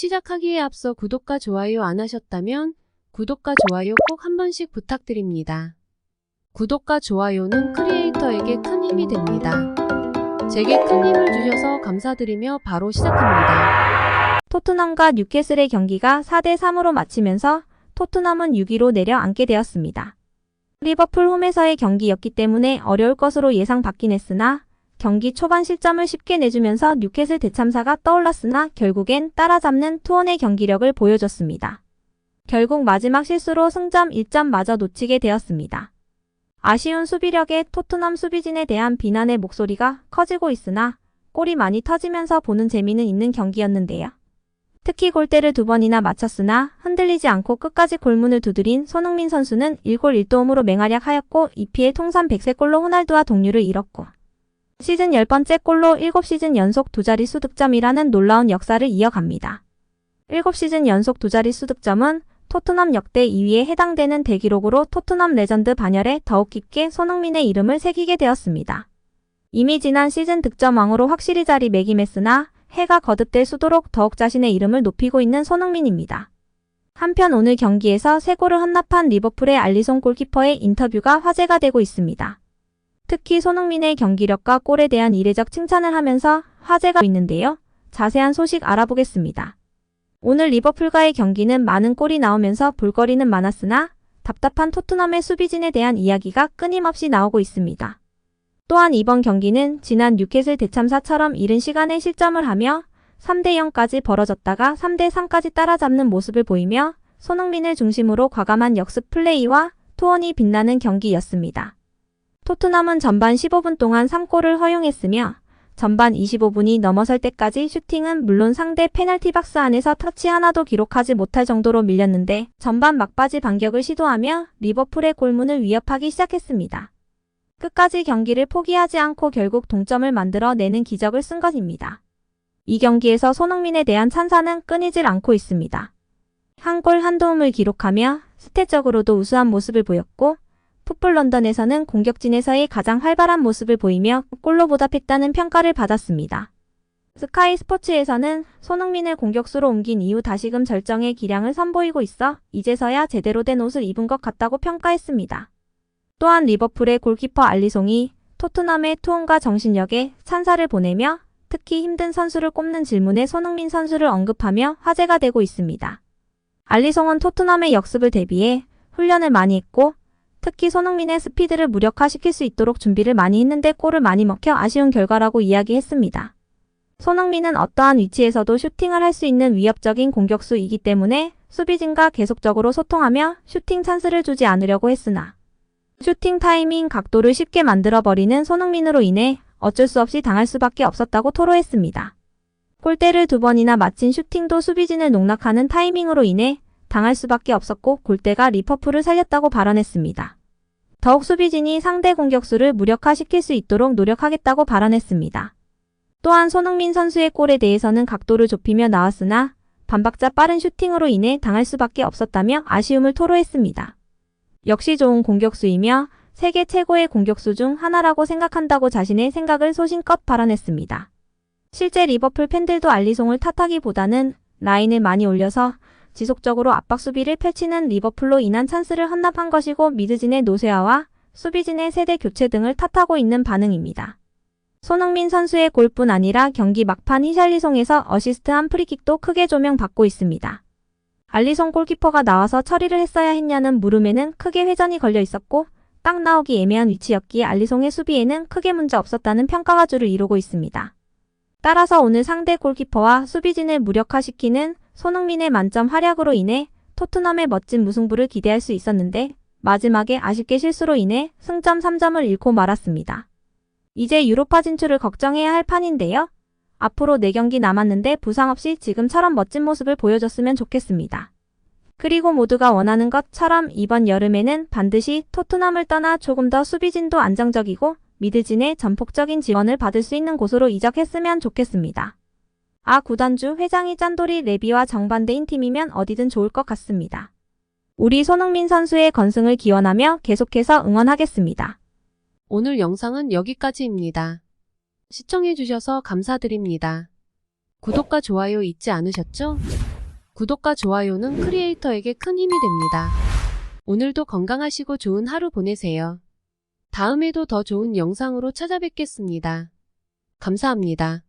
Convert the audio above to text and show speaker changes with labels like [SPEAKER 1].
[SPEAKER 1] 시작하기에 앞서 구독과 좋아요 안 하셨다면 구독과 좋아요 꼭 한 번씩 부탁드립니다. 구독과 좋아요는 크리에이터에게 큰 힘이 됩니다. 제게 큰 힘을 주셔서 감사드리며 바로 시작합니다.
[SPEAKER 2] 토트넘과 뉴캐슬의 경기가 4대3으로 마치면서 토트넘은 6위로 내려앉게 되었습니다. 리버풀 홈에서의 경기였기 때문에 어려울 것으로 예상 받긴 했으나 경기 초반 실점을 쉽게 내주면서 뉴캐슬 대참사가 떠올랐으나 결국엔 따라잡는 투혼의 경기력을 보여줬습니다. 결국 마지막 실수로 승점 1점마저 놓치게 되었습니다. 아쉬운 수비력에 토트넘 수비진에 대한 비난의 목소리가 커지고 있으나 골이 많이 터지면서 보는 재미는 있는 경기였는데요. 특히 골대를 두 번이나 맞췄으나 흔들리지 않고 끝까지 골문을 두드린 손흥민 선수는 1골 1도움으로 맹활약하였고 EPL 통산 100세 골로 호날두와 동률을 이뤘고 시즌 10번째 골로 7시즌 연속 두 자릿수 득점이라는 놀라운 역사를 이어갑니다. 7시즌 연속 두 자릿수 득점은 토트넘 역대 2위에 해당되는 대기록으로 토트넘 레전드 반열에 더욱 깊게 손흥민의 이름을 새기게 되었습니다. 이미 지난 시즌 득점왕으로 확실히 자리 매김했으나 해가 거듭될 수도록 더욱 자신의 이름을 높이고 있는 손흥민입니다. 한편 오늘 경기에서 세 골을 헌납한 리버풀의 알리송 골키퍼의 인터뷰가 화제가 되고 있습니다. 특히 손흥민의 경기력과 골에 대한 이례적 칭찬을 하면서 화제가 있는데요. 자세한 소식 알아보겠습니다. 오늘 리버풀과의 경기는 많은 골이 나오면서 볼거리는 많았으나 답답한 토트넘의 수비진에 대한 이야기가 끊임없이 나오고 있습니다. 또한 이번 경기는 지난 뉴캐슬 대참사처럼 이른 시간에 실점을 하며 3대0까지 벌어졌다가 3대3까지 따라잡는 모습을 보이며 손흥민을 중심으로 과감한 역습 플레이와 투혼이 빛나는 경기였습니다. 토트넘은 전반 15분 동안 3골을 허용했으며 전반 25분이 넘어설 때까지 슈팅은 물론 상대 페널티 박스 안에서 터치 하나도 기록하지 못할 정도로 밀렸는데 전반 막바지 반격을 시도하며 리버풀의 골문을 위협하기 시작했습니다. 끝까지 경기를 포기하지 않고 결국 동점을 만들어 내는 기적을 쓴 것입니다. 이 경기에서 손흥민에 대한 찬사는 끊이질 않고 있습니다. 한 골 한 도움을 기록하며 스탯적으로도 우수한 모습을 보였고 풋볼 런던에서는 공격진에서의 가장 활발한 모습을 보이며 골로 보답했다는 평가를 받았습니다. 스카이 스포츠에서는 손흥민을 공격수로 옮긴 이후 다시금 절정의 기량을 선보이고 있어 이제서야 제대로 된 옷을 입은 것 같다고 평가했습니다. 또한 리버풀의 골키퍼 알리송이 토트넘의 투혼과 정신력에 찬사를 보내며 특히 힘든 선수를 꼽는 질문에 손흥민 선수를 언급하며 화제가 되고 있습니다. 알리송은 토트넘의 역습을 대비해 훈련을 많이 했고 특히 손흥민의 스피드를 무력화시킬 수 있도록 준비를 많이 했는데 골을 많이 먹혀 아쉬운 결과라고 이야기했습니다. 손흥민은 어떠한 위치에서도 슈팅을 할 수 있는 위협적인 공격수이기 때문에 수비진과 계속적으로 소통하며 슈팅 찬스를 주지 않으려고 했으나 슈팅 타이밍 각도를 쉽게 만들어버리는 손흥민으로 인해 어쩔 수 없이 당할 수밖에 없었다고 토로했습니다. 골대를 두 번이나 맞힌 슈팅도 수비진을 농락하는 타이밍으로 인해 당할 수밖에 없었고 골대가 리퍼풀을 살렸다고 발언했습니다. 더욱 수비진이 상대 공격수를 무력화시킬 수 있도록 노력하겠다고 발언했습니다. 또한 손흥민 선수의 골에 대해서는 각도를 좁히며 나왔으나 반박자 빠른 슈팅으로 인해 당할 수밖에 없었다며 아쉬움을 토로했습니다. 역시 좋은 공격수이며 세계 최고의 공격수 중 하나라고 생각한다고 자신의 생각을 소신껏 발언했습니다. 실제 리버풀 팬들도 알리송을 탓하기보다는 라인을 많이 올려서 지속적으로 압박 수비를 펼치는 리버풀로 인한 찬스를 헌납한 것이고 미드진의 노쇠화와 수비진의 세대 교체 등을 탓하고 있는 반응입니다. 손흥민 선수의 골뿐 아니라 경기 막판 히샬리송에서 어시스트한 프리킥도 크게 조명받고 있습니다. 알리송 골키퍼가 나와서 처리를 했어야 했냐는 물음에는 크게 회전이 걸려 있었고 딱 나오기 애매한 위치였기에 알리송의 수비에는 크게 문제 없었다는 평가가 주를 이루고 있습니다. 따라서 오늘 상대 골키퍼와 수비진을 무력화시키는 손흥민의 만점 활약으로 인해 토트넘의 멋진 무승부를 기대할 수 있었는데 마지막에 아쉽게 실수로 인해 승점 3점을 잃고 말았습니다. 이제 유로파 진출을 걱정해야 할 판인데요. 앞으로 4경기 남았는데 부상 없이 지금처럼 멋진 모습을 보여줬으면 좋겠습니다. 그리고 모두가 원하는 것처럼 이번 여름에는 반드시 토트넘을 떠나 조금 더 수비진도 안정적이고 미드진의 전폭적인 지원을 받을 수 있는 곳으로 이적했으면 좋겠습니다. 아 구단주 회장이 짠돌이 레비와 정반대인 팀이면 어디든 좋을 것 같습니다. 우리 손흥민 선수의 건승을 기원하며 계속해서 응원하겠습니다.
[SPEAKER 1] 오늘 영상은 여기까지입니다. 시청해주셔서 감사드립니다. 구독과 좋아요 잊지 않으셨죠? 구독과 좋아요는 크리에이터에게 큰 힘이 됩니다. 오늘도 건강하시고 좋은 하루 보내세요. 다음에도 더 좋은 영상으로 찾아뵙겠습니다. 감사합니다.